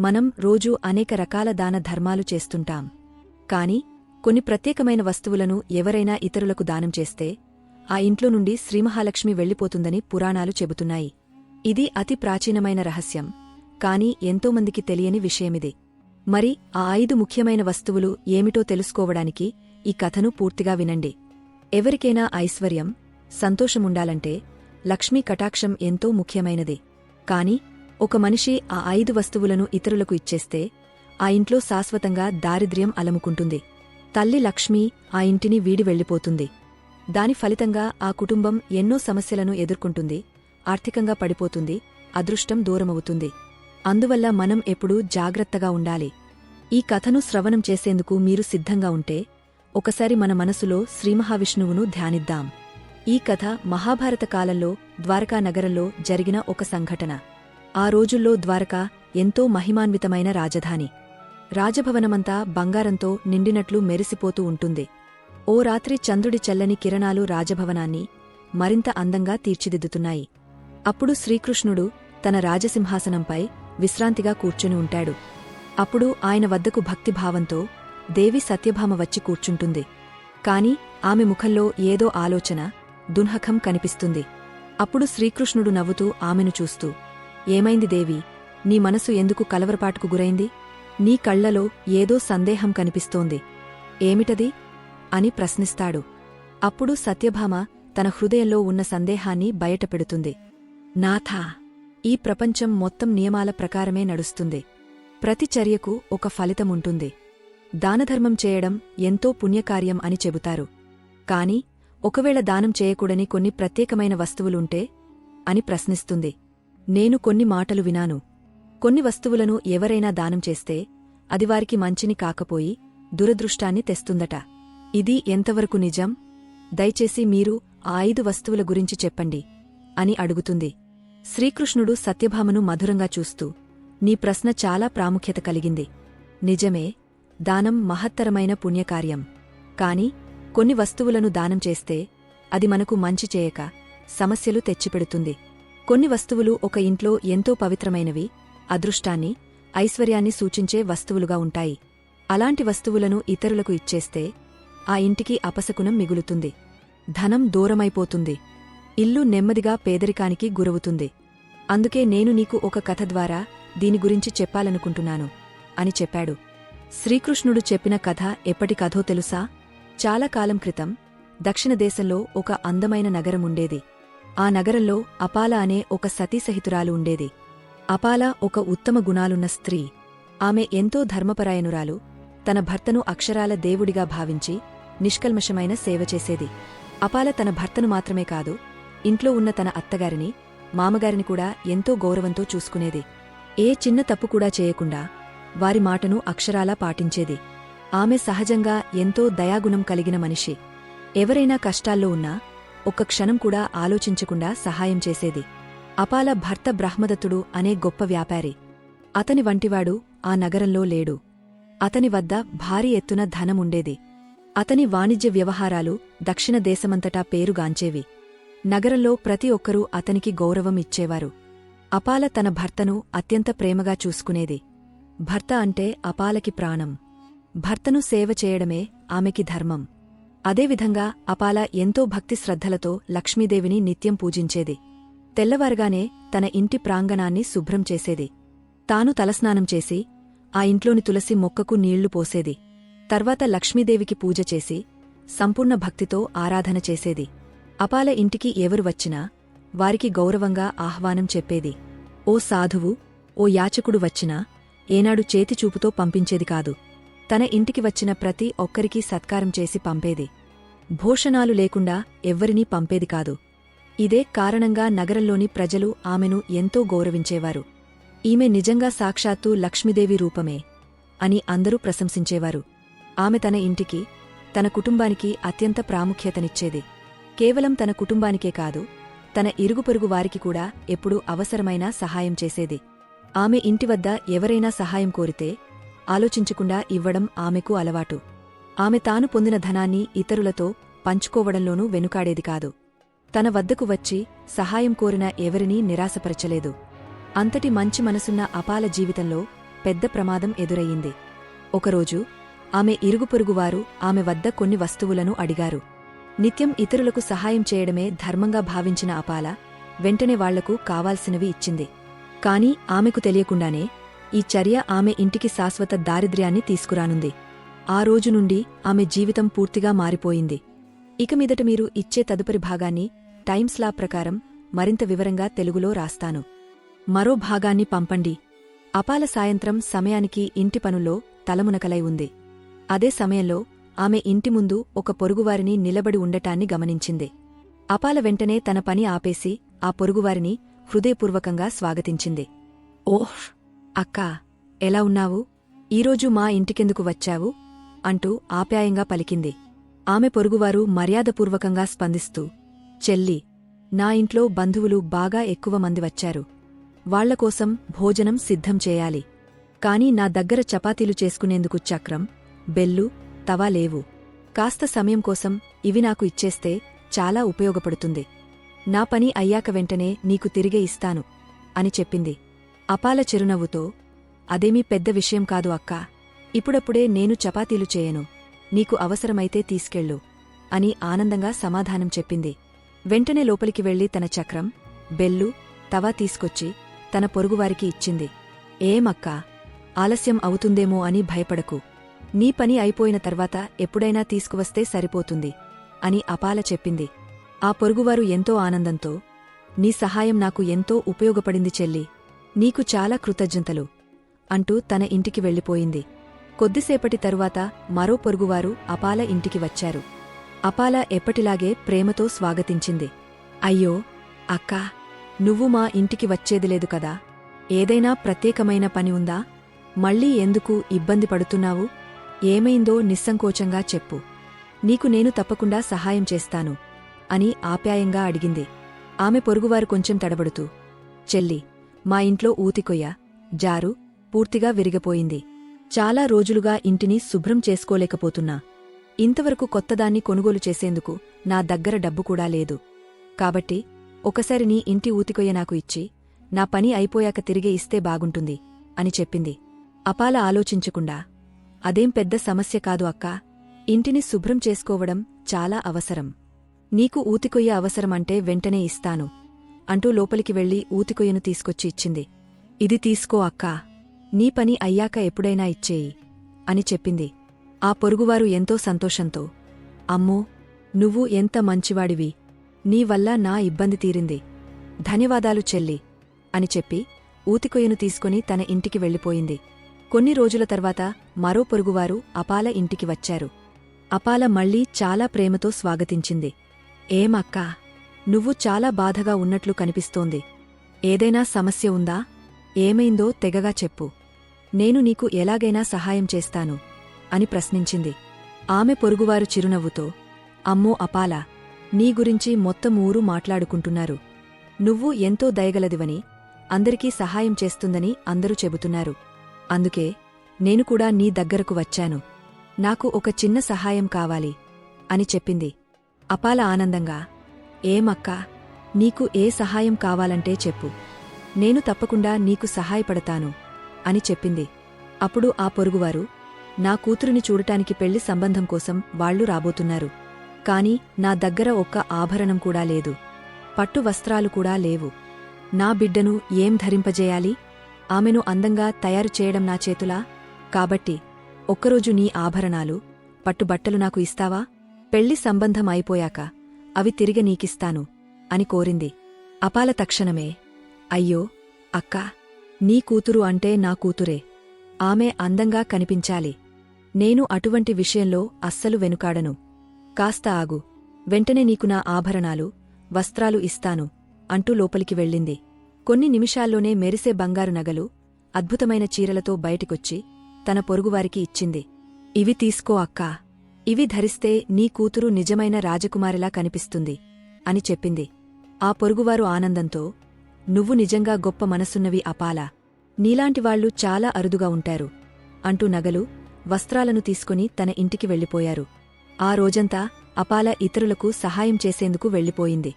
మనం రోజూ అనేక రకాల దాన ధర్మాలు చేస్తుంటాం. కాని కొన్ని ప్రత్యేకమైన వస్తువులను ఎవరైనా ఇతరులకు దానం చేస్తే ఆ ఇంట్లో నుండి శ్రీమహాలక్ష్మి వెళ్ళిపోతుందని పురాణాలు చెబుతున్నాయి. ఇది అతి ప్రాచీనమైన రహస్యం. కాని ఎంతోమందికి తెలియని విషయమిది. మరి ఆ ఐదు ముఖ్యమైన వస్తువులు ఏమిటో తెలుసుకోవడానికి ఈ కథను పూర్తిగా వినండి. ఎవరికైనా ఐశ్వర్యం సంతోషముండాలంటే లక్ష్మీ కటాక్షం ఎంతో ముఖ్యమైనది. కాని ఒక మనిషి ఆ ఐదు వస్తువులను ఇతరులకు ఇచ్చేస్తే ఆ ఇంట్లో శాశ్వతంగా దారిద్ర్యం అలముకుంటుంది. తల్లి లక్ష్మి ఆ ఇంటిని వీడి వెళ్ళిపోతుంది. దాని ఫలితంగా ఆ కుటుంబం ఎన్నో సమస్యలను ఎదుర్కొంటుంది ఆర్థికంగా పడిపోతుంది అదృష్టం దూరమవుతుంది. అందువల్ల మనం ఎప్పుడూ జాగ్రత్తగా ఉండాలి. ఈ కథను శ్రవణం చేసేందుకు మీరు సిద్ధంగా ఉంటే ఒకసారి మన మనసులో శ్రీమహావిష్ణువును ధ్యానిద్దాం. ఈ కథ మహాభారత కాలంలో ద్వారకా నగరంలో జరిగిన ఒక సంఘటన. ఆ రోజుల్లో ద్వారకా ఎంతో మహిమాన్వితమైన రాజధాని. రాజభవనమంతా బంగారంతో నిండినట్లు మెరిసిపోతూ ఉంటుంది. ఓ రాత్రి చంద్రుడి చల్లని కిరణాలు రాజభవనాన్ని మరింత అందంగా తీర్చిదిద్దుతున్నాయి. అప్పుడు శ్రీకృష్ణుడు తన రాజసింహాసనంపై విశ్రాంతిగా కూర్చుని ఉంటాడు. అప్పుడు ఆయన వద్దకు భక్తిభావంతో దేవి సత్యభామ వచ్చి కూర్చుంటుంది. కాని ఆమె ముఖంలో ఏదో ఆలోచన దున్హకం కనిపిస్తుంది. అప్పుడు శ్రీకృష్ణుడు నవ్వుతూ ఆమెను చూస్తూ ఏమైంది దేవి? నీ మనసు ఎందుకు కలవరపాటుకు గురైంది? నీ కళ్ళలో ఏదో సందేహం కనిపిస్తోంది. ఏమిటది? అని ప్రశ్నిస్తాడు. అప్పుడు సత్యభామ తన హృదయంలో ఉన్న సందేహాన్ని బయటపెడుతుంది. నాథా ఈ ప్రపంచం మొత్తం నియమాల ప్రకారమే నడుస్తుంది. ప్రతి చర్యకు ఒక ఫలితముంటుంది. దానధర్మం చేయడం ఎంతో పుణ్యకార్యం అని చెబుతారు. కాని ఒకవేళ దానం చేయకూడని కొన్ని ప్రత్యేకమైన వస్తువులుంటే అని ప్రశ్నిస్తుంది. నేను కొన్ని మాటలు వినాను. కొన్ని వస్తువులను ఎవరైనా దానం చేస్తే అది వారికి మంచిని కాకపోయి దురదృష్టాన్ని తెస్తుందట. ఇది ఎంతవరకు నిజం? దయచేసి మీరు ఆ ఐదు వస్తువుల గురించి చెప్పండి అని అడుగుతుంది. శ్రీకృష్ణుడు సత్యభామను మధురంగా చూస్తూ నీ ప్రశ్న చాలా ప్రాముఖ్యత కలిగింది. నిజమే దానం మహత్తరమైన పుణ్యకార్యం. కాని కొన్ని వస్తువులను దానం చేస్తే అది మనకు మంచి చేయక సమస్యలు తెచ్చిపెడుతుంది. కొన్ని వస్తువులు ఒక ఇంట్లో ఎంతో పవిత్రమైనవి అదృష్టాన్ని ఐశ్వర్యాన్ని సూచించే వస్తువులుగా ఉంటాయి. అలాంటి వస్తువులను ఇతరులకు ఇచ్చేస్తే ఆ ఇంటికి అపశకునం మిగులుతుంది. ధనం దూరమైపోతుంది. ఇల్లు నెమ్మదిగా పేదరికానికి గురవుతుంది. అందుకే నేను నీకు ఒక కథ ద్వారా దీని గురించి చెప్పాలనుకుంటున్నాను అని చెప్పాడు. శ్రీకృష్ణుడు చెప్పిన కథ ఎప్పటి కథో తెలుసా? చాలా కాలం క్రితం దక్షిణ దేశంలో ఒక అందమైన నగరముండేది ఆ నగరంలో అపాల అనే ఒక సతీసహితురాలు ఉండేది. అపాల ఒక ఉత్తమ గుణాలున్న స్త్రీ. ఆమె ఎంతో ధర్మపరాయనురాలు తన భర్తను అక్షరాల దేవుడిగా భావించి నిష్కల్మషమైన సేవ చేసేది. అపాల తన భర్తను మాత్రమే కాదు ఇంట్లో ఉన్న తన అత్తగారిని మామగారిని కూడా ఎంతో గౌరవంతో చూసుకునేది. ఏ చిన్న తప్పు కూడా చేయకుండా వారి మాటను అక్షరాలా పాటించేది. ఆమె సహజంగా ఎంతో దయాగుణం కలిగిన మనిషి. ఎవరైనా కష్టాల్లో ఉన్నా ఒక్క క్షణం కూడా ఆలోచించకుండా సహాయం చేసేది. అపాల భర్త బ్రహ్మదత్తుడు అనే గొప్ప వ్యాపారి. అతని వంటివాడు ఆ నగరంలో లేడు. అతని వద్ద భారీ ఎత్తున ధనముండేది. అతని వాణిజ్య వ్యవహారాలు దక్షిణ దేశమంతటా పేరుగాంచేవి. నగరంలో ప్రతి ఒక్కరూ అతనికి గౌరవం ఇచ్చేవారు. అపాల తన భర్తను అత్యంత ప్రేమగా చూసుకునేది. భర్త అంటే అపాలకి ప్రాణం. భర్తను సేవ చేయడమే ఆమెకి ధర్మం. అదేవిధంగా అపాల ఎంతో భక్తి శ్రద్ధలతో లక్ష్మీదేవిని నిత్యం పూజించేది. తెల్లవారుగానే తన ఇంటి ప్రాంగణాన్ని శుభ్రం చేసేది. తాను తలస్నానం చేసి ఆ ఇంట్లోని తులసి మొక్కకు నీళ్ళు పోసేది. తర్వాత లక్ష్మీదేవికి పూజ చేసి సంపూర్ణ భక్తితో ఆరాధన చేసేది. అపాల ఇంటికి ఎవరు వచ్చినా వారికి గౌరవంగా ఆహ్వానం చెప్పేది. ఓ సాధువు ఓ యాచకుడు వచ్చినా ఏనాడు చేతిచూపుతో పంపించేది కాదు. తన ఇంటికి వచ్చిన ప్రతి ఒక్కరికీ సత్కారం చేసి పంపేది. భూషణాలు లేకుండా ఎవ్వరినీ పంపేది కాదు. ఇదే కారణంగా నగరంలోని ప్రజలు ఆమెను ఎంతో గౌరవించేవారు. ఈమె నిజంగా సాక్షాత్తు లక్ష్మీదేవి రూపమే అని అందరూ ప్రశంసించేవారు. ఆమె తన ఇంటికి తన కుటుంబానికి అత్యంత ప్రాముఖ్యతనిచ్చేది. కేవలం తన కుటుంబానికే కాదు తన ఇరుగుపొరుగు వారికి కూడా ఎప్పుడూ అవసరమైన సహాయం చేసేది. ఆమె ఇంటి వద్ద ఎవరైనా సహాయం కోరితే ఆలోచించకుండా ఇవ్వడం ఆమెకు అలవాటు. ఆమె తాను పొందిన ధనాన్ని ఇతరులతో పంచుకోవడంలోనూ వెనుకాడేది కాదు. తన వద్దకు వచ్చి సహాయం కోరిన ఎవరినీ నిరాశపరచలేదు. అంతటి మంచి మనసున్న అపాల జీవితంలో పెద్ద ప్రమాదం ఎదురయ్యింది. ఒకరోజు ఆమె ఇరుగుపొరుగువారు ఆమె వద్ద కొన్ని వస్తువులను అడిగారు. నిత్యం ఇతరులకు సహాయం చేయడమే ధర్మంగా భావించిన అపాల వెంటనే వాళ్ళకు కావాల్సినవి ఇచ్చింది. కాని ఆమెకు తెలియకుండానే ఈ చర్య ఆమె ఇంటికి శాశ్వత దారిద్ర్యాన్ని తీసుకురానుంది. ఆ రోజు నుండి ఆమె జీవితం పూర్తిగా మారిపోయింది. ఇక మీదట మీరు ఇచ్చే తదుపరి భాగాన్ని టైమ్స్లా ప్రకారం మరింత వివరంగా తెలుగులో రాస్తాను. మరో భాగాన్ని పంపండి. అపాల సాయంత్రం సమయానికి ఇంటి పనుల్లో తలమునకలై ఉంది. అదే సమయంలో ఆమె ఇంటి ముందు ఒక పొరుగువారిని నిలబడి ఉండటాన్ని గమనించింది. అపాల వెంటనే తన పని ఆపేసి ఆ పొరుగువారిని హృదయపూర్వకంగా స్వాగతించింది. ఓహ్! అక్కా ఎలా ఉన్నావు? ఈరోజు మా ఇంటికెందుకు వచ్చావు? అంటూ ఆప్యాయంగా పలికింది. ఆమె పొరుగువారు మర్యాదపూర్వకంగా స్పందిస్తూ చెల్లి నా ఇంట్లో బంధువులు బాగా ఎక్కువ మంది వచ్చారు. వాళ్ళకోసం భోజనం సిద్ధం చేయాలి. కాని నా దగ్గర చపాతీలు చేసుకునేందుకు చక్రం బెల్లు తవా లేవు. కాస్త సమయం కోసం ఇవి నాకు ఇచ్చేస్తే చాలా ఉపయోగపడుతుంది. నా పని అయ్యాక వెంటనే నీకు తిరిగే ఇస్తాను అని చెప్పింది. అపాల చిరునవ్వుతో అదేమీ పెద్ద విషయం కాదు అక్కా. ఇప్పుడప్పుడే నేను చపాతీలు చేయను. నీకు అవసరమైతే తీసుకెళ్ళు అని ఆనందంగా సమాధానం చెప్పింది. వెంటనే లోపలికి వెళ్ళి తన చక్రం బెల్లు తవా తీసుకొచ్చి తన పొరుగువారికి ఇచ్చింది. ఏమక్కా ఆలస్యం అవుతుందేమో అని భయపడకు. నీ పని అయిపోయిన తర్వాత ఎప్పుడైనా తీసుకువస్తే సరిపోతుంది అని అపాల చెప్పింది. ఆ పొరుగువారు ఎంతో ఆనందంతో నీ సహాయం నాకు ఎంతో ఉపయోగపడింది చెల్లి. నీకు చాలా కృతజ్ఞతలు అంటూ తన ఇంటికి వెళ్ళిపోయింది. కొద్దిసేపటి తరువాత మరో పొరుగువారు అపాల ఇంటికి వచ్చారు. అపాల ఎప్పటిలాగే ప్రేమతో స్వాగతించింది. అయ్యో అక్కా నువ్వు మా ఇంటికి వచ్చేదిలేదు కదా? ఏదైనా ప్రత్యేకమైన పని ఉందా? మళ్ళీ ఎందుకు ఇబ్బంది పడుతున్నావు? ఏమైందో నిస్సంకోచంగా చెప్పు. నీకు నేను తప్పకుండా సహాయం చేస్తాను అని ఆప్యాయంగా అడిగింది. ఆమె పొరుగువారు కొంచెం తడబడుతూ చెల్లి మా ఇంట్లో ఊతికొయ్య జారు పూర్తిగా విరిగిపోయింది. చాలా రోజులుగా ఇంటిని శుభ్రం చేసుకోలేకపోతున్నా. ఇంతవరకు కొత్తదాన్ని కొనుగోలు చేసేందుకు నా దగ్గర డబ్బు కూడా లేదు. కాబట్టి ఒకసారి నీ ఇంటి ఊతికొయ్య నాకు ఇచ్చి నా పని అయిపోయాక తిరిగి ఇస్తే బాగుంటుంది అని చెప్పింది. అపాల ఆలోచించకుండా అదేం పెద్ద సమస్య కాదు అక్కా ఇంటిని శుభ్రం చేసుకోవడం చాలా అవసరం. నీకు ఊతికొయ్య అవసరమంటే వెంటనే ఇస్తాను. అంటూ లోపలికి వెళ్ళి ఊతికొయ్యను తీసుకొచ్చి ఇచ్చింది. ఇది తీసుకో అక్కా. నీ పని అయ్యాక ఎప్పుడైనా ఇచ్చేయి అని చెప్పింది. ఆ పొరుగువారు ఎంతో సంతోషంతో అమ్మో నువ్వు ఎంత మంచివాడివి. నీ వల్ల నా ఇబ్బంది తీరింది. ధన్యవాదాలు చెల్లి అని చెప్పి ఊతికొయ్యను తీసుకుని తన ఇంటికి వెళ్ళిపోయింది. కొన్ని రోజుల తర్వాత మరో పొరుగువారు అపాల ఇంటికి వచ్చారు. అపాల మళ్ళీ చాలా ప్రేమతో స్వాగతించింది. ఏమక్కా? నువ్వు చాలా బాధగా ఉన్నట్లు కనిపిస్తోంది. ఏదైనా సమస్య ఉందా? ఏమైందో తెగగా చెప్పు. నేను నీకు ఎలాగైనా సహాయం చేస్తాను అని ప్రశ్నించింది. ఆమె పొరుగువారు చిరునవ్వుతో అమ్మో అపాల నీ గురించి మొత్తం ఊరు మాట్లాడుకుంటున్నారు. నువ్వు ఎంతో దయగలదివని అందరికీ సహాయం చేస్తుందని అందరూ చెబుతున్నారు. అందుకే నేను కూడా నీ దగ్గరకు వచ్చాను. నాకు ఒక చిన్న సహాయం కావాలి అని చెప్పింది. అపాల ఆనందంగా ఏమక్కా నీకు ఏ సహాయం కావాలంటే చెప్పు. నేను తప్పకుండా నీకు సహాయపడతాను అని చెప్పింది. అప్పుడు ఆ పొరుగువారు నా కూతురిని చూడటానికి పెళ్ళి సంబంధం కోసం వాళ్ళు రాబోతున్నారు. కాని నా దగ్గర ఒక్క ఆభరణం కూడా లేదు. పట్టు వస్త్రాలు కూడా లేవు. నా బిడ్డను ఏం ధరింపజేయాలి? ఆమెను అందంగా తయారు చేయడం నా చేతులా? కాబట్టి ఒక్కరోజు నీ ఆభరణాలు పట్టుబట్టలు నాకు ఇస్తావా? పెళ్ళి సంబంధం అయిపోయాక. అవి తిరిగి నీకిస్తాను అని కోరింది. అపాల తక్షణమే అయ్యో అక్కా నీ కూతురు అంటే నా కూతురే. ఆమె అందంగా కనిపించాలి. నేను అటువంటి విషయంలో అస్సలు వెనుకాడను. కాస్త ఆగు. వెంటనే నీకు నా ఆభరణాలు వస్త్రాలు ఇస్తాను అంటూ లోపలికి వెళ్ళింది. కొన్ని నిమిషాల్లోనే మెరిసే బంగారు నగలు అద్భుతమైన చీరలతో బయటికొచ్చి తన పొరుగువారికి ఇచ్చింది. ఇవి తీసుకో అక్కా. ఇవి ధరిస్తే నీ కూతురు నిజమైన రాజకుమారిలా కనిపిస్తుంది అని చెప్పింది. ఆ పొరుగువారు ఆనందంతో నువ్వు నిజంగా గొప్ప మనసున్నవి అపాలా. నీలాంటివాళ్ళు చాలా అరుదుగా ఉంటారు అంటూ నగలు వస్త్రాలను తీసుకుని తన ఇంటికి వెళ్ళిపోయారు. ఆ రోజంతా అపాల ఇతరులకు సహాయం చేసేందుకు వెళ్ళిపోయింది.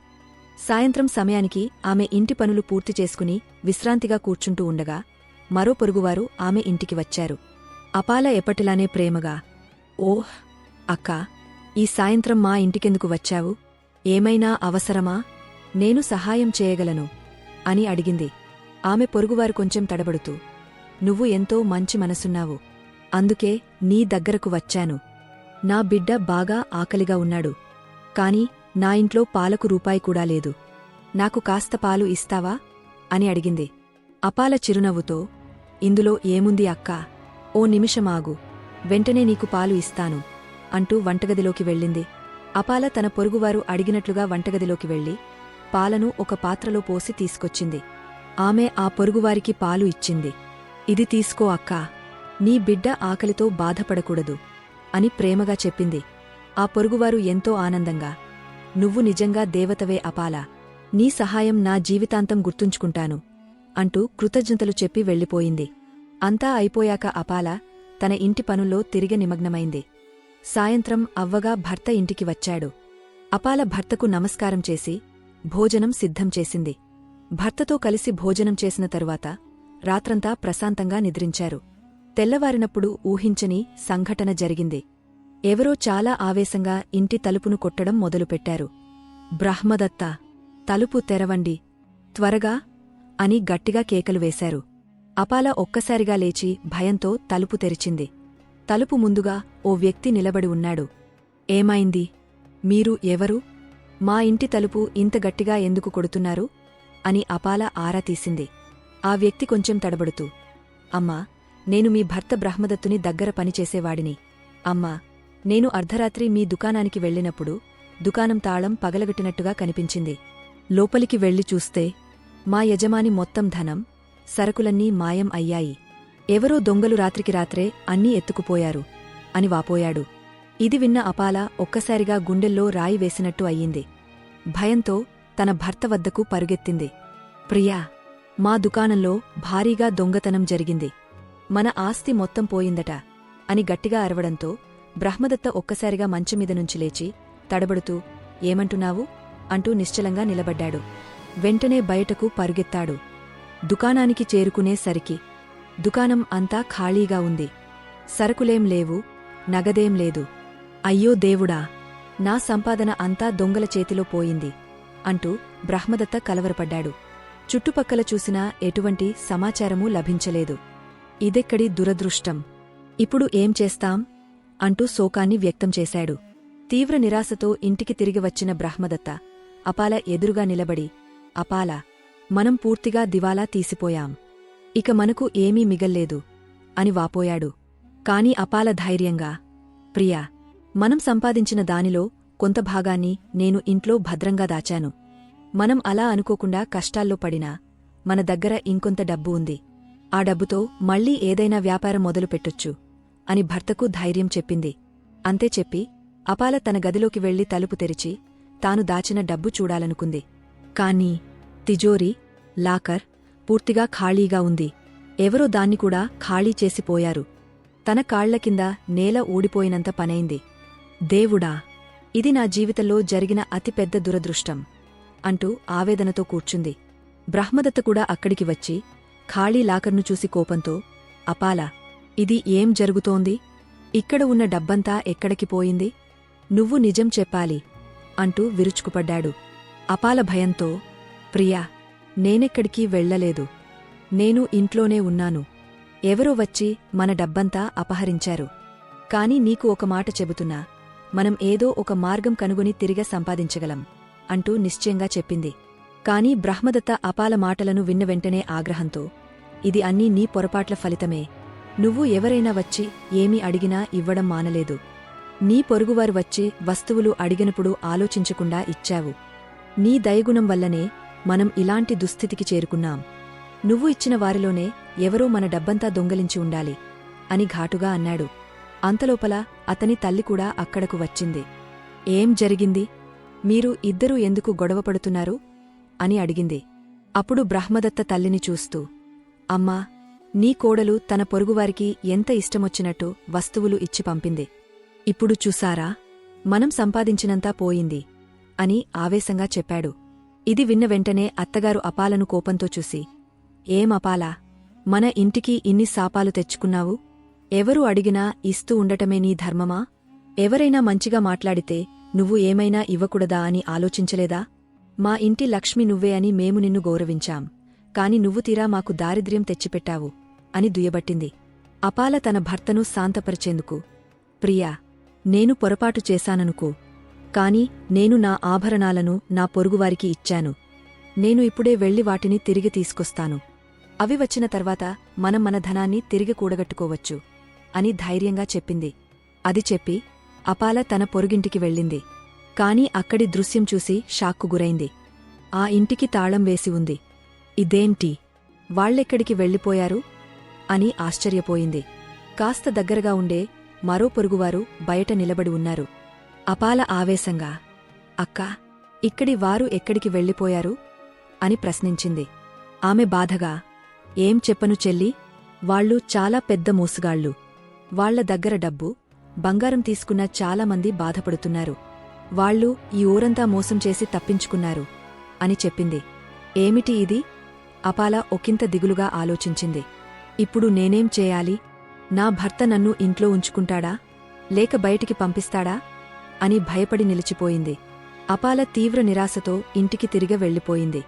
సాయంత్రం సమయానికి ఆమె ఇంటి పనులు పూర్తి చేసుకుని విశ్రాంతిగా కూర్చుంటూ ఉండగా మరో పొరుగువారు ఆమె ఇంటికి వచ్చారు. అపాల ఎప్పటిలానే ప్రేమగా ఓహ్ అక్కా ఈ సాయంత్రం మా ఇంటికెందుకు వచ్చావు? ఏమైనా అవసరమా? నేను సహాయం చేయగలను అని అడిగింది. ఆమె పొరుగువారు కొంచెం తడబడుతూ నువ్వు ఎంతో మంచి మనసున్నావు. అందుకే నీ దగ్గరకు వచ్చాను. నా బిడ్డ బాగా ఆకలిగా ఉన్నాడు. కాని నా ఇంట్లో పాలకు రూపాయి కూడా లేదు. నాకు కాస్త పాలు ఇస్తావా? అని అడిగింది. అపాల చిరునవ్వుతో ఇందులో ఏముంది అక్కా? ఓ నిమిషమాగు వెంటనే నీకు పాలు ఇస్తాను. అంటూ వంటగదిలోకి వెళ్ళింది. అపాల తన పొరుగువారు అడిగినట్లుగా వంటగదిలోకి వెళ్ళి పాలను ఒక పాత్రలో పోసి తీసుకొచ్చింది. ఆమె ఆ పొరుగువారికి పాలు ఇచ్చింది. ఇది తీసుకో అక్కా. నీ బిడ్డ ఆకలితో బాధపడకూడదు అని ప్రేమగా చెప్పింది. ఆ పొరుగువారు ఎంతో ఆనందంగా నువ్వు నిజంగా దేవతవే అపాల. నీ సహాయం నా జీవితాంతం గుర్తుంచుకుంటాను అంటూ కృతజ్ఞతలు చెప్పి వెళ్ళిపోయింది. అంతా అయిపోయాక అపాల తన ఇంటి పనుల్లో తిరిగి నిమగ్నమైంది. సాయంత్రం అవ్వగా భర్త ఇంటికి వచ్చాడు. అపాల భర్తకు నమస్కారం చేసి భోజనం సిద్ధం చేసింది. భర్తతో కలిసి భోజనం చేసిన తరువాత రాత్రంతా ప్రశాంతంగా నిద్రించారు. తెల్లవారినప్పుడు ఊహించని సంఘటన జరిగింది. ఎవరో చాలా ఆవేశంగా ఇంటి తలుపును కొట్టడం మొదలుపెట్టారు. బ్రహ్మదత్త తలుపు తెరవండి త్వరగా అని గట్టిగా కేకలు వేశారు. అపాల ఒక్కసారిగా లేచి భయంతో తలుపు తెరిచింది. తలుపు ముందుగా ఓ వ్యక్తి నిలబడి ఉన్నాడు. ఏమైంది? మీరు ఎవరు? మా ఇంటి తలుపు ఇంత గట్టిగా ఎందుకు కొడుతున్నారు? అని అపాల ఆరా తీసింది. ఆ వ్యక్తి కొంచెం తడబడుతూ అమ్మా నేను మీ భర్త బ్రహ్మదత్తుని దగ్గర పనిచేసేవాడిని. అమ్మా నేను అర్ధరాత్రి మీ దుకాణానికి వెళ్ళినప్పుడు దుకాణం తాళం పగలగట్టినట్టుగా కనిపించింది. లోపలికి వెళ్ళి చూస్తే మా యజమాని మొత్తం ధనం సరకులన్నీ మాయం అయ్యాయి. ఎవరో దొంగలు రాత్రికి రాత్రే అన్నీ ఎత్తుకుపోయారు అని వాపోయాడు. ఇది విన్న అపాల ఒక్కసారిగా గుండెల్లో రాయి వేసినట్టు అయ్యింది. భయంతో తన భర్త వద్దకు పరుగెత్తింది. ప్రియా మా దుకాణంలో భారీగా దొంగతనం జరిగింది. మన ఆస్తి మొత్తం పోయిందట అని గట్టిగా అరవడంతో బ్రహ్మదత్త ఒక్కసారిగా మంచమీద నుంచి లేచి తడబడుతూ ఏమంటున్నావు? అంటూ నిశ్చలంగా నిలబడ్డాడు. వెంటనే బయటకు పరుగెత్తాడు. దుకాణానికి చేరుకునేసరికి దుకాణం అంతా ఖాళీగా ఉంది. సరుకులేం లేవు నగదేం లేదు. అయ్యో దేవుడా నా సంపాదన అంతా దొంగల చేతిలో పోయింది అంటూ బ్రహ్మదత్త కలవరపడ్డాడు. చుట్టుపక్కల చూసినా ఎటువంటి సమాచారమూ లభించలేదు. ఇదెక్కడి దురదృష్టం? ఇప్పుడు ఏం చేస్తాం? అంటూ శోకాన్ని వ్యక్తం చేశాడు. తీవ్ర నిరాశతో ఇంటికి తిరిగి వచ్చిన బ్రహ్మదత్త అపాల ఎదురుగా నిలబడి అపాల మనం పూర్తిగా దివాలా తీసిపోయాం. ఇక మనకు ఏమీ మిగల్లేదు అని వాపోయాడు. కాని అపాల ధైర్యంగా ప్రియా మనం సంపాదించిన దానిలో కొంత భాగాన్ని నేను ఇంట్లో భద్రంగా దాచాను. మనం అలా అనుకోకుండా కష్టాల్లో పడినా మన దగ్గర ఇంకొంత డబ్బు ఉంది. ఆ డబ్బుతో మళ్ళీ ఏదైనా వ్యాపారం మొదలుపెట్టొచ్చు అని భర్తకు ధైర్యం చెప్పింది. అంతే చెప్పి అపాల తన గదిలోకి వెళ్ళి తలుపు తెరిచి తాను దాచిన డబ్బు చూడాలనుకుంది. కాని తిజోరీ లాకర్ పూర్తిగా ఖాళీగా ఉంది. ఎవరో దాన్ని కూడా ఖాళీ చేసిపోయారు తన కాళ్ళ కింద నేల ఊడిపోయినంత పనైంది. దేవుడా ఇది నా జీవితంలో జరిగిన అతిపెద్ద దురదృష్టం అంటూ ఆవేదనతో కూర్చుంది. బ్రహ్మదత్త కూడా అక్కడికి వచ్చి ఖాళీ లాకర్ను చూసి కోపంతో అపాల ఇది ఏం జరుగుతోంది? ఇక్కడ ఉన్న డబ్బంతా ఎక్కడికి పోయింది? నువ్వు నిజం చెప్పాలి అంటూ విరుచుకుపడ్డాడు. అపాల భయంతో ప్రియా నేనెక్కడికి వెళ్ళలేదు నేను ఇంట్లోనే ఉన్నాను. ఎవరో వచ్చి మన డబ్బంతా అపహరించారు. కాని నీకు ఒక మాట చెబుతున్నా. మనం ఏదో ఒక మార్గం కనుగొని తిరిగి సంపాదించగలం అంటూ నిశ్చయంగా చెప్పింది. కాని బ్రహ్మదత్త అపాల మాటలను విన్న వెంటనే ఆగ్రహంతో ఇది అన్నీ నీ పొరపాట్ల ఫలితమే. నువ్వు ఎవరైనా వచ్చి ఏమీ అడిగినా ఇవ్వడం మానలేదు. నీ పొరుగువారు వచ్చి వస్తువులు అడిగినప్పుడు ఆలోచించకుండా ఇచ్చావు. నీ దయగుణం వల్లనే మనం ఇలాంటి దుస్థితికి చేరుకున్నాం. నువ్వు ఇచ్చిన వారిలోనే ఎవరో మన డబ్బంతా దొంగలించి ఉండాలి అని ఘాటుగా అన్నాడు. అంతలోపల అతని తల్లి కూడా అక్కడకు వచ్చింది. ఏం జరిగింది? మీరు ఇద్దరూ ఎందుకు గొడవపడుతున్నారు అని అడిగింది. అప్పుడు బ్రహ్మదత్త తల్లిని చూస్తూ అమ్మా నీ కోడలు తన పొరుగువారికి ఎంత ఇష్టమొచ్చినట్టు వస్తువులు ఇచ్చి పంపింది. ఇప్పుడు చూసారా? మనం సంపాదించినంతా పోయింది అని ఆవేశంగా చెప్పాడు. ఇది విన్న వెంటనే అత్తగారు అపాలను కోపంతో చూసి ఏం అపాలా? మన ఇంటికి ఇన్ని శాపాలు తెచ్చుకున్నావు? ఎవరు అడిగినా ఇస్తూ ఉండటమే నీ ధర్మమా? ఎవరైనా మంచిగా మాట్లాడితే నువ్వు ఏమైనా ఇవ్వకూడదా అని ఆలోచించలేదా? మా ఇంటి లక్ష్మి నువ్వే అని మేము నిన్ను గౌరవించాం. కాని నువ్వు తీరా మాకు దారిద్ర్యం తెచ్చిపెట్టావు అని దుయ్యబట్టింది. అపాల తన భర్తను శాంతపరిచేందుకు ప్రియా నేను పొరపాటు చేశాననుకో కాని నేను నా ఆభరణాలను నా పొరుగువారికి ఇచ్చాను. నేను ఇప్పుడే వెళ్ళి వాటిని తిరిగి తీసుకొస్తాను. అవి వచ్చిన తర్వాత మనం మన ధనాన్ని తిరిగి కూడగట్టుకోవచ్చు అని ధైర్యంగా చెప్పింది. అది చెప్పి అపాల తన పొరుగింటికి వెళ్ళింది. కాని అక్కడి దృశ్యం చూసి షాక్కు గురైంది. ఆ ఇంటికి తాళం వేసి ఉంది. ఇదేంటి? వాళ్ళెక్కడికి వెళ్ళిపోయారు? అని ఆశ్చర్యపోయింది. కాస్త దగ్గరగా ఉండే మరో పొరుగువారు బయట నిలబడి ఉన్నారు. అపాల ఆవేశంగా అక్కా ఇక్కడి వారు ఎక్కడికి వెళ్ళిపోయారు? అని ప్రశ్నించింది. ఆమె బాధగా ఏం చెప్పను చెల్లి వాళ్ళు చాలా పెద్ద మోసుగాళ్ళు. వాళ్ళ దగ్గర డబ్బు బంగారం తీసుకున్న చాలామంది బాధపడుతున్నారు. వాళ్ళు ఈ ఊరంతా మోసం చేసి తప్పించుకున్నారు అని చెప్పింది. ఏమిటి ఇది? అపాల ఒకింత దిగులుగా ఆలోచించింది. ఇప్పుడు నేనేం చేయాలి? నా భర్త నన్ను ఇంట్లో ఉంచుకుంటాడా? లేక బయటికి పంపిస్తాడా? అని భయపడి నిలిచిపోయింది. అపాల తీవ్ర నిరాశతో ఇంటికి తిరిగి వెళ్ళిపోయింది.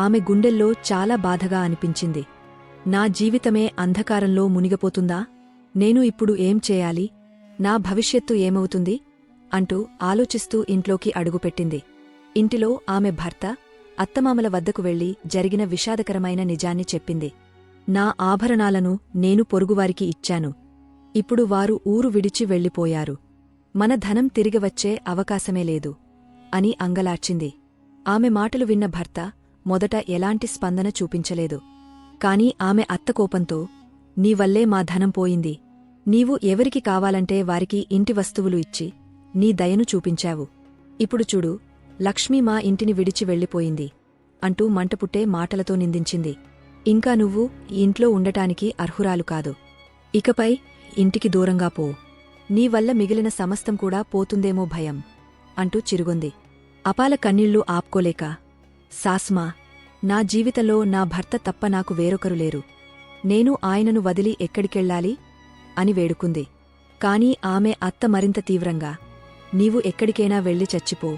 ఆమె గుండెల్లో చాలా బాధగా అనిపించింది. నా జీవితమే అంధకారంలో మునిగపోతుందా? నేను ఇప్పుడు ఏం చేయాలి? నా భవిష్యత్తు ఏమవుతుంది? అంటూ ఆలోచిస్తూ ఇంట్లోకి అడుగుపెట్టింది. ఇంటిలో ఆమె భర్త అత్తమామల వద్దకు వెళ్ళి జరిగిన విషాదకరమైన నిజాన్ని చెప్పింది. నా ఆభరణాలను నేను పొరుగువారికి ఇచ్చాను. ఇప్పుడు వారు ఊరు విడిచి వెళ్ళిపోయారు. మన ధనం తిరిగి వచ్చే అవకాశమే లేదు అని అంగలార్చింది. ఆమె మాటలు విన్న భర్త మొదట ఎలాంటి స్పందన చూపించలేదు. కాని ఆమె అత్తకోపంతో నీవల్లే మా ధనం పోయింది. నీవు ఎవరికి కావాలంటే వారికి ఇంటి వస్తువులు ఇచ్చి నీ దయను చూపించావు. ఇప్పుడు చూడు లక్ష్మీ మా ఇంటిని విడిచి వెళ్ళిపోయింది అంటూ మంటపుట్టే మాటలతో నిందించింది. ఇంకా నువ్వు ఇంట్లో ఉండటానికి అర్హురాలు కాదు. ఇకపై ఇంటికి దూరంగా పో. నీ వల్ల మిగిలిన సమస్తం కూడా పోతుందేమో భయం అంటూ చిరుగుంది. అపాల కన్నీళ్ళు ఆపుకోలేక సాస్మా నా జీవితంలో నా భర్త తప్ప నాకు వేరొకరు లేరు. నేను ఆయనను వదిలి ఎక్కడికెళ్ళాలి? అని వేడుకుంది. కాని ఆమె అత్త మరింత తీవ్రంగా నీవు ఎక్కడికైనా వెళ్ళి చచ్చిపో.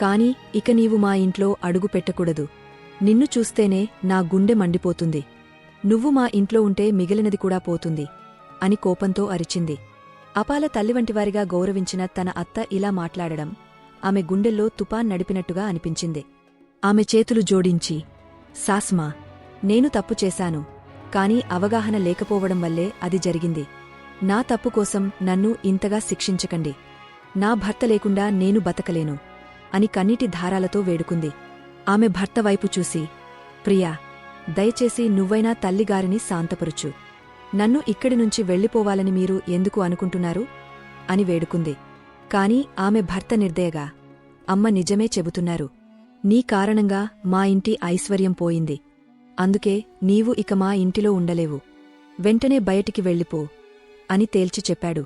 కాని ఇక నీవు మా ఇంట్లో అడుగు పెట్టకూడదు. నిన్ను చూస్తేనే నా గుండె మండిపోతుంది. నువ్వు మా ఇంట్లో ఉంటే మిగిలినది కూడా పోతుంది అని కోపంతో అరిచింది. అపాల తల్లివంటివారిగా గౌరవించిన తన అత్త ఇలా మాట్లాడడం ఆమె గుండెల్లో తుపాన్ నడిపినట్టుగా అనిపించింది. ఆమె చేతులు జోడించి సాస్మా నేను తప్పు చేశాను కాని అవగాహన లేకపోవడం వల్లే అది జరిగింది. నా తప్పు కోసం నన్ను ఇంతగా శిక్షించకండి. నా భర్త లేకుండా నేను బతకలేను అని కన్నీటి ధారాలతో వేడుకుంది. ఆమె భర్త వైపు చూసి ప్రియా దయచేసి నువ్వైనా తల్లిగారిని శాంతపరుచు. నన్ను ఇక్కడి నుంచి వెళ్ళిపోవాలని మీరు ఎందుకు అనుకుంటున్నారు? అని వేడుకుంది. కాని ఆమె భర్త నిర్దయగా అమ్మ నిజమే చెబుతున్నారు. నీ కారణంగా మా ఇంటి ఐశ్వర్యం పోయింది. అందుకే నీవు ఇక మా ఇంటిలో ఉండలేవు. వెంటనే బయటికి వెళ్ళిపో అని తేల్చి చెప్పాడు.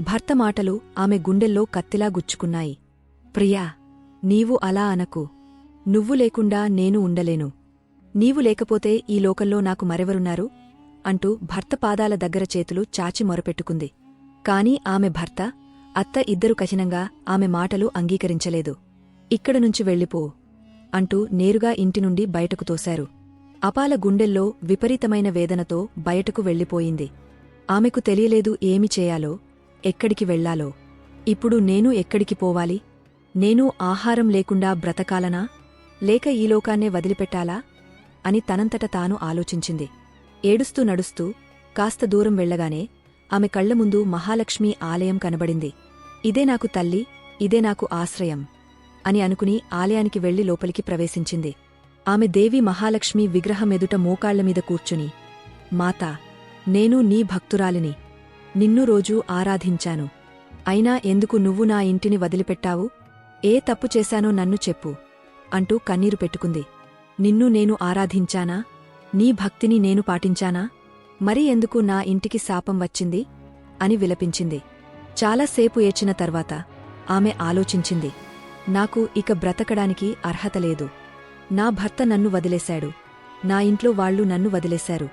భర్త మాటలు ఆమె గుండెల్లో కత్తిలా గుచ్చుకున్నాయి. ప్రియా నీవు అలా అనకు. నువ్వు లేకుండా నేను ఉండలేను. నీవు లేకపోతే ఈ లోకంలో నాకు మరెవరున్నారు? అంటూ భర్త పాదాల దగ్గర చేతులు చాచి మొరపెట్టుకుంది. కాని ఆమె భర్త అత్త ఇద్దరు కఠినంగా ఆమె మాటలు అంగీకరించలేదు. ఇక్కడ నుంచి వెళ్ళిపో అంటూ నేరుగా ఇంటి నుండి బయటకు తోశారు. అపాల గుండెల్లో విపరీతమైన వేదనతో బయటకు వెళ్ళిపోయింది. ఆమెకు తెలియలేదు ఏమి చేయాలో ఎక్కడికి వెళ్ళాలో ఇప్పుడు నేను ఎక్కడికి పోవాలి నేను ఆహారం లేకుండా బ్రతకాలనా లేక ఈ లోకాన్నే వదిలిపెట్టాలా అని తనంతట తాను ఆలోచించింది. ఏడుస్తూ నడుస్తూ కాస్త దూరం వెళ్ళగానే ఆమె కళ్ళ ముందు మహాలక్ష్మి ఆలయం కనబడింది. ఇదే నాకు తల్లి ఇదే నాకు ఆశ్రయం అని అనుకుని ఆలయానికి వెళ్ళి లోపలికి ప్రవేశించింది. ఆమె దేవి మహాలక్ష్మి విగ్రహమెదుట మోకాళ్ళమీద కూర్చుని మాతా నేను నీ భక్తురాలిని. నిన్ను రోజూ ఆరాధించాను. అయినా ఎందుకు నువ్వు నా ఇంటిని వదిలిపెట్టావు? ఏ తప్పు చేశానో నన్ను చెప్పు అంటూ కన్నీరు పెట్టుకుంది. నిన్ను నేను ఆరాధించానా? నీ భక్తిని నేను పాటించానా? మరి ఎందుకు నా ఇంటికి శాపం వచ్చింది? అని విలపించింది. చాలాసేపు ఏచిన తర్వాత ఆమె ఆలోచించింది. నాకు ఇక బ్రతకడానికి అర్హత లేదు. నా భర్త నన్ను వదిలేశాడు. నా ఇంట్లో వాళ్ళు నన్ను వదిలేశారు.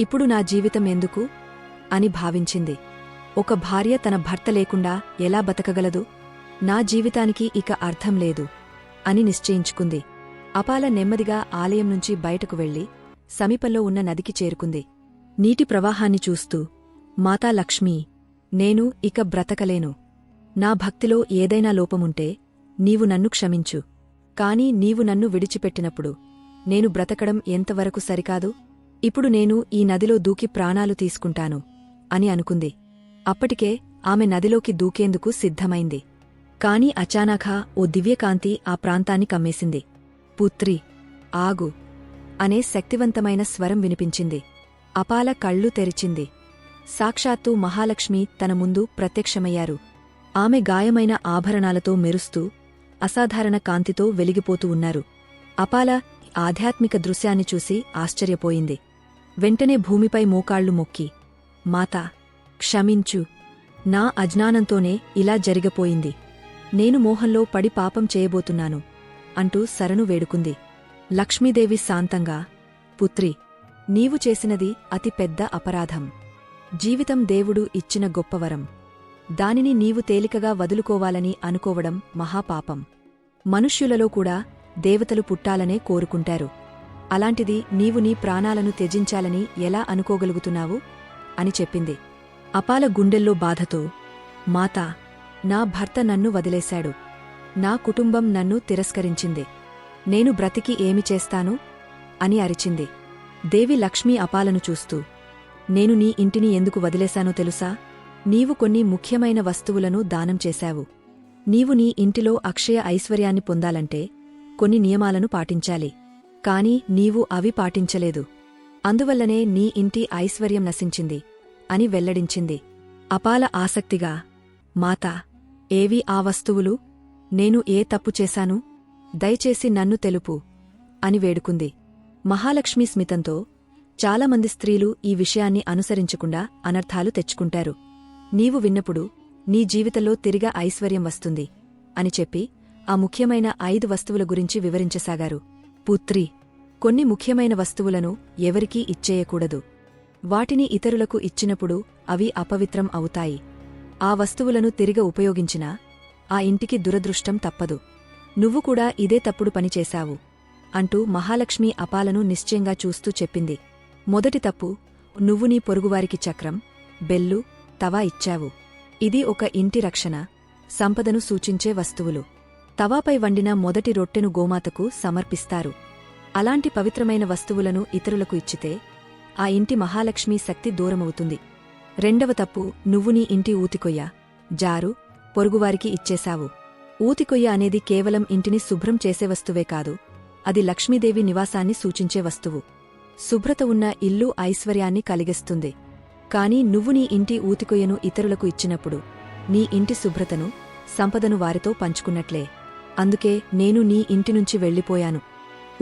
ఇప్పుడు నా జీవితం ఎందుకు? అని భావించింది. ఒక భార్య తన భర్త లేకుండా ఎలా బతకగలదు? నా జీవితానికి ఇక అర్థం లేదు అని నిశ్చయించుకుంది. అపాల నెమ్మదిగా ఆలయం నుంచి బయటకు వెళ్ళి సమీపంలో ఉన్న నదికి చేరుకుంది. నీటి ప్రవాహాన్ని చూస్తూ మాతా లక్ష్మీ నేను ఇక బ్రతకలేను. నా భక్తిలో ఏదైనా లోపముంటే నీవు నన్ను క్షమించు. కాని నీవు నన్ను విడిచిపెట్టినప్పుడు నేను బ్రతకడం ఎంతవరకు సరికాదు? ఇప్పుడు నేను ఈ నదిలో దూకి ప్రాణాలు తీసుకుంటాను అని అనుకుంది. అప్పటికే ఆమె నదిలోకి దూకేందుకు సిద్ధమైంది. కాని అచానక ఓ దివ్యకాంతి ఆ ప్రాంతాన్ని కమ్మేసింది. పుత్రి ఆగు. అనే శక్తివంతమైన స్వరం వినిపించింది. అపాల కళ్ళు తెరిచింది. సాక్షాత్తు మహాలక్ష్మి తన ముందు ప్రత్యక్షమయ్యారు. ఆమె గాయమైన ఆభరణాలతో మెరుస్తూ అసాధారణ కాంతితో వెలిగిపోతూ ఉన్నారు. అపాల ఆధ్యాత్మిక దృశ్యాన్ని చూసి ఆశ్చర్యపోయింది. వెంటనే భూమిపై మోకాళ్ళు మొక్కి మాతా క్షమించు. నా అజ్ఞానంతోనే ఇలా జరిగపోయింది. నేను మోహంలో పడి పాపం చేయబోతున్నాను అంటూ సరణు వేడుకుంది. లక్ష్మీదేవి శాంతంగా పుత్రి నీవు చేసినది అతి పెద్ద అపరాధం. జీవితం దేవుడు ఇచ్చిన గొప్పవరం దానిని నీవు తేలికగా వదులుకోవాలని అనుకోవడం మహాపాపం. మనుష్యులలో కూడా దేవతలు పుట్టాలనే కోరుకుంటారు. అలాంటిది నీవు నీ ప్రాణాలను త్యజించాలని ఎలా అనుకోగలుగుతున్నావు? అని చెప్పింది. అపాల గుండెల్లో బాధతో మాతా నా భర్త నన్ను వదిలేశాడు. నా కుటుంబం నన్ను తిరస్కరించింది. నేను బ్రతికి ఏమి చేస్తాను? అని అరిచింది. దేవి లక్ష్మీ అపాలను చూస్తూ నేను నీ ఇంటిని ఎందుకు వదిలేశానో తెలుసా? నీవు కొన్ని ముఖ్యమైన వస్తువులను దానం చేశావు. నీవు నీ ఇంటిలో అక్షయ ఐశ్వర్యాన్ని పొందాలంటే కొన్ని నియమాలను పాటించాలి. కాని నీవు అవి పాటించలేదు. అందువల్లనే నీ ఇంటి ఐశ్వర్యం నశించింది అని వెల్లడించింది. అపాల ఆసక్తిగా మాతా ఏవి ఆ వస్తువులు? నేను ఏ తప్పు చేశాను? దయచేసి నన్ను తెలుపు అని వేడుకుంది. మహాలక్ష్మి స్మితంతో చాలామంది స్త్రీలు ఈ విషయాన్ని అనుసరించకుండా అనర్థాలు తెచ్చుకుంటారు. నీవు విన్నప్పుడు నీ జీవితంలో తిరిగా ఐశ్వర్యం వస్తుంది అని చెప్పి ఆ ముఖ్యమైన ఐదు వస్తువుల గురించి వివరించసాగారు. పుత్రి కొన్ని ముఖ్యమైన వస్తువులను ఎవరికీ ఇచ్చేయకూడదు. వాటిని ఇతరులకు ఇచ్చినప్పుడు అవి అపవిత్రం అవుతాయి. ఆ వస్తువులను తిరిగ ఉపయోగించినా ఆ ఇంటికి దురదృష్టం తప్పదు. నువ్వు కూడా ఇదే తప్పుడు పనిచేశావు అంటూ మహాలక్ష్మి అపాలను నిశ్చయంగా చూస్తూ చెప్పింది. మొదటి తప్పు నువ్వు నీ పొరుగువారికి చక్రం బెల్లు తవా ఇచ్చావు. ఇది ఒక ఇంటి రక్షణ సంపదను సూచించే వస్తువులు. తవాపై వండిన మొదటి రొట్టెను గోమాతకు సమర్పిస్తారు. అలాంటి పవిత్రమైన వస్తువులను ఇతరులకు ఇచ్చితే ఆ ఇంటి మహాలక్ష్మి శక్తి దూరమవుతుంది. రెండవ తప్పు నువ్వు నీ ఇంటి ఊతికొయ్య జారు పొరుగువారికి ఇచ్చేశావు. ఊతికొయ్య అనేది కేవలం ఇంటిని శుభ్రం చేసే వస్తువే కాదు అది లక్ష్మీదేవి నివాసాన్ని సూచించే వస్తువు. శుభ్రత ఉన్న ఇల్లు ఐశ్వర్యాన్ని కలిగిస్తుంది. కాని నువ్వు నీ ఇంటి ఊతికొయ్యను ఇతరులకు ఇచ్చినప్పుడు నీ ఇంటి శుభ్రతను సంపదను వారితో పంచుకున్నట్లే. అందుకే నేను నీ ఇంటి నుంచి వెళ్ళిపోయాను.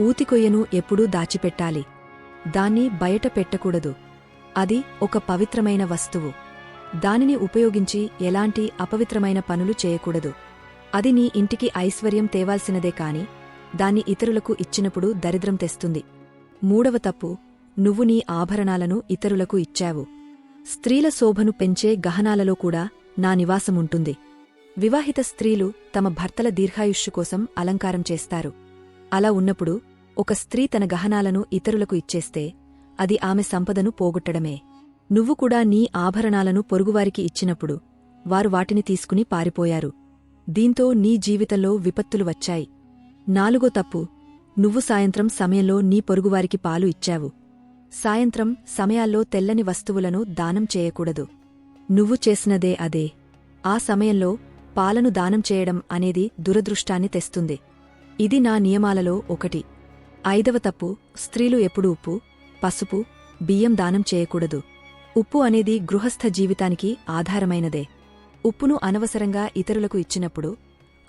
ఊతికొయ్యను ఎప్పుడూ దాచిపెట్టాలి. దాన్ని బయట పెట్టకూడదు. అది ఒక పవిత్రమైన వస్తువు. దానిని ఉపయోగించి ఎలాంటి అపవిత్రమైన పనులు చేయకూడదు. అది నీ ఇంటికి ఐశ్వర్యం తేవాల్సినదే కాని దాన్ని ఇతరులకు ఇచ్చినప్పుడు దరిద్రం తెస్తుంది. మూడవ తప్పు నువ్వు నీ ఆభరణాలను ఇతరులకు ఇచ్చావు. స్త్రీల శోభను పెంచే గహనాలలో కూడా నా నివాసముంటుంది. వివాహిత స్త్రీలు తమ భర్తల దీర్ఘాయుష్యు కోసం అలంకారం చేస్తారు. అలా ఉన్నప్పుడు ఒక స్త్రీ తన గహనాలను ఇతరులకు ఇచ్చేస్తే అది ఆమె సంపదను పోగొట్టడమే. నువ్వు కూడా నీ ఆభరణాలను పొరుగువారికి ఇచ్చినప్పుడు వారు వాటిని తీసుకుని పారిపోయారు. దీంతో నీ జీవితంలో విపత్తులు వచ్చాయి. నాలుగో తప్పు నువ్వు సాయంత్రం సమయంలో నీ పొరుగువారికి పాలు ఇచ్చావు. సాయంత్రం సమయాల్లో తెల్లని వస్తువులను దానం చేయకూడదు. నువ్వు చేసినదే అదే. ఆ సమయంలో పాలను దానం చేయడం అనేది దురదృష్టాన్ని తెస్తుంది. ఇది నా నియమాలలో ఒకటి. ఐదవ తప్పు స్త్రీలు ఎప్పుడు ఉప్పు పసుపు బియ్యం దానం చేయకూడదు. ఉప్పు అనేది గృహస్థ జీవితానికి ఆధారమైనదే. ఉప్పును అనవసరంగా ఇతరులకు ఇచ్చినప్పుడు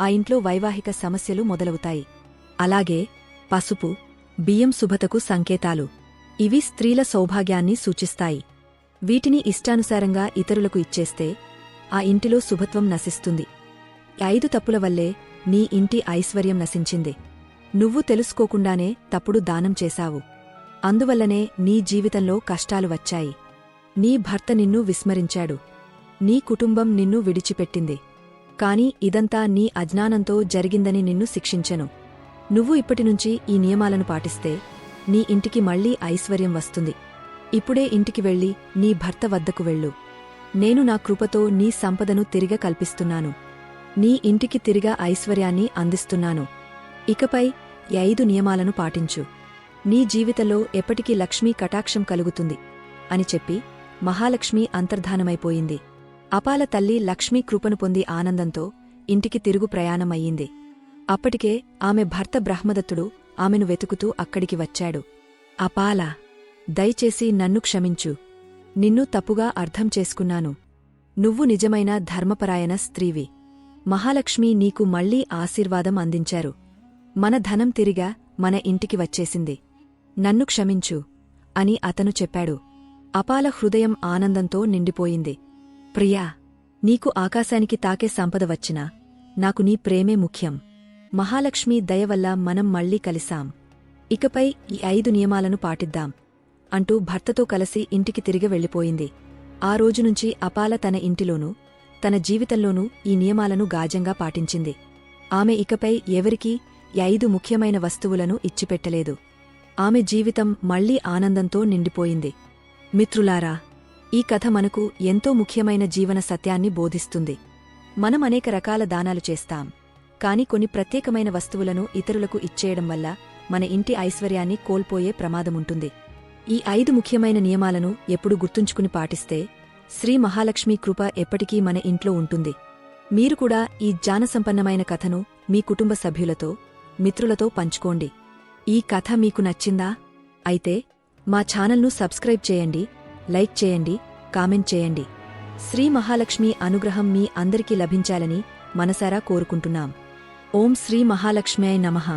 ఆ ఇంట్లో వైవాహిక సమస్యలు మొదలవుతాయి. అలాగే పసుపు బియ్యం శుభతకు సంకేతాలు. ఇవి స్త్రీల సౌభాగ్యాన్ని సూచిస్తాయి. వీటిని ఇష్టానుసారంగా ఇతరులకు ఇచ్చేస్తే ఆ ఇంటిలో శుభత్వం నశిస్తుంది. ఐదు తప్పుల వల్లే నీ ఇంటి ఐశ్వర్యం నశించింది. నువ్వు తెలుసుకోకుండానే తప్పుడు దానం చేశావు. అందువల్లనే నీ జీవితంలో కష్టాలు వచ్చాయి. నీ భర్త నిన్ను విస్మరించాడు. నీ కుటుంబం నిన్ను విడిచిపెట్టింది. కాని ఇదంతా నీ అజ్ఞానంతో జరిగిందని నిన్ను శిక్షించెను. నువ్వు ఇప్పటినుంచి ఈ నియమాలను పాటిస్తే నీ ఇంటికి మళ్ళీ ఐశ్వర్యం వస్తుంది. ఇప్పుడే ఇంటికి వెళ్ళి నీ భర్త వద్దకు వెళ్ళు. నేను నా కృపతో నీ సంపదను తిరిగ కల్పిస్తున్నాను. నీ ఇంటికి తిరిగా ఐశ్వర్యాన్ని అందిస్తున్నాను. ఇకపై ఐదు నియమాలను పాటించు. నీ జీవితంలో ఎప్పటికీ లక్ష్మీ కటాక్షం కలుగుతుంది అని చెప్పి మహాలక్ష్మి అంతర్ధానమైపోయింది. అపాల తల్లి లక్ష్మీ కృపను పొంది ఆనందంతో ఇంటికి తిరుగు ప్రయాణమయ్యింది. అప్పటికే ఆమె భర్త బ్రహ్మదత్తుడు ఆమెను వెతుకుతూ అక్కడికి వచ్చాడు. అపాల దయచేసి నన్ను క్షమించు. నిన్ను తప్పుగా అర్థం చేసుకున్నాను. నువ్వు నిజమైన ధర్మపరాయణ స్త్రీవి. మహాలక్ష్మి నీకు మళ్ళీ ఆశీర్వాదం అందించారు. మన ధనం తిరిగా మన ఇంటికి వచ్చేసింది. నన్ను క్షమించు అని అతను చెప్పాడు. అపాల హృదయం ఆనందంతో నిండిపోయింది. ప్రియా నీకు ఆకాశానికి తాకే సంపద వచ్చినా నాకు నీ ప్రేమే ముఖ్యం. మహాలక్ష్మి దయవల్ల మనం మళ్ళీ కలిసాం ఇకపై ఈ ఐదు నియమాలను పాటిద్దాం అంటూ భర్తతో కలిసి ఇంటికి తిరిగి వెళ్ళిపోయింది. ఆ రోజునుంచి అపాల తన ఇంటిలోనూ తన జీవితంలోనూ ఈ నియమాలను గాజంగా పాటించింది. ఆమె ఇకపై ఎవరికీ ఈ ఐదు ముఖ్యమైన వస్తువులను ఇచ్చిపెట్టలేదు. ఆమె జీవితం మళ్ళీ ఆనందంతో నిండిపోయింది. మిత్రులారా ఈ కథ మనకు ఎంతో ముఖ్యమైన జీవన సత్యాన్ని బోధిస్తుంది. మనం అనేక రకాల దానాలు చేస్తాం. కాని కొన్ని ప్రత్యేకమైన వస్తువులను ఇతరులకు ఇచ్చేయడం వల్ల మన ఇంటి ఐశ్వర్యాన్ని కోల్పోయే ప్రమాదముంటుంది. ఈ ఐదు ముఖ్యమైన నియమాలను ఎప్పుడు గుర్తుంచుకుని పాటిస్తే శ్రీ మహాలక్ష్మి కృప ఎప్పటికీ మన ఇంట్లో ఉంటుంది. మీరు కూడా ఈ జానసంపన్నమైన కథను మీ కుటుంబ సభ్యులతో మిత్రులతో పంచుకోండి. ఈ కథ మీకు నచ్చిందా? అయితే మా ఛానల్ను సబ్స్క్రైబ్ చేయండి. లైక్ చేయండి కామెంట్ చేయండి. శ్రీ మహాలక్ష్మి అనుగ్రహం మీ అందరికీ లభించాలని మనసారా కోరుకుంటున్నాం. ఓం శ్రీ మహాలక్ష్మి నమః.